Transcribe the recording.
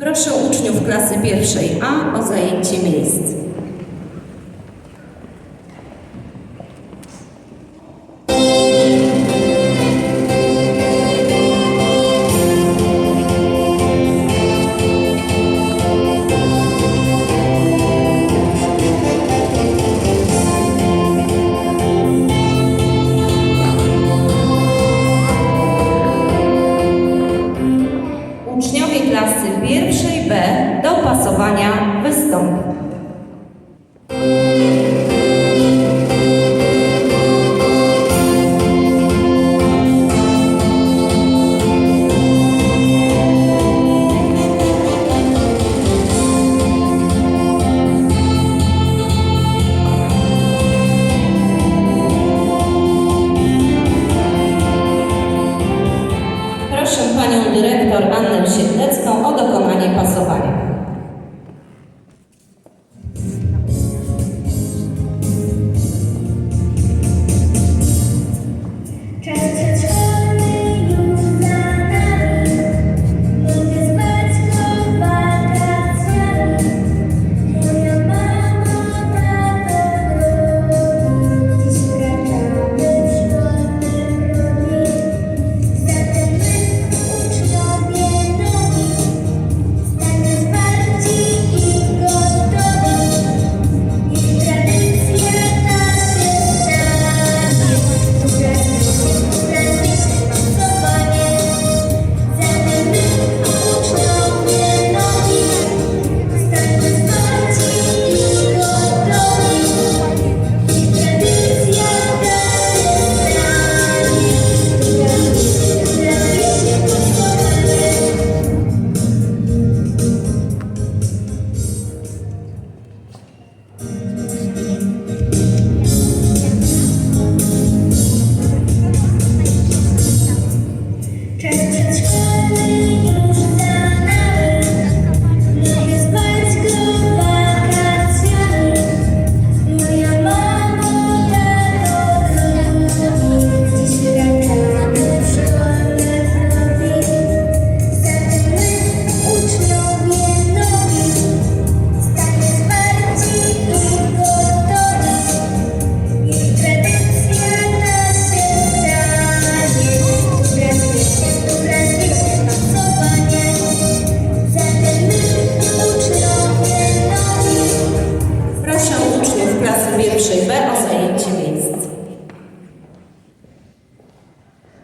Proszę uczniów klasy pierwszej A o zajęcie miejsc.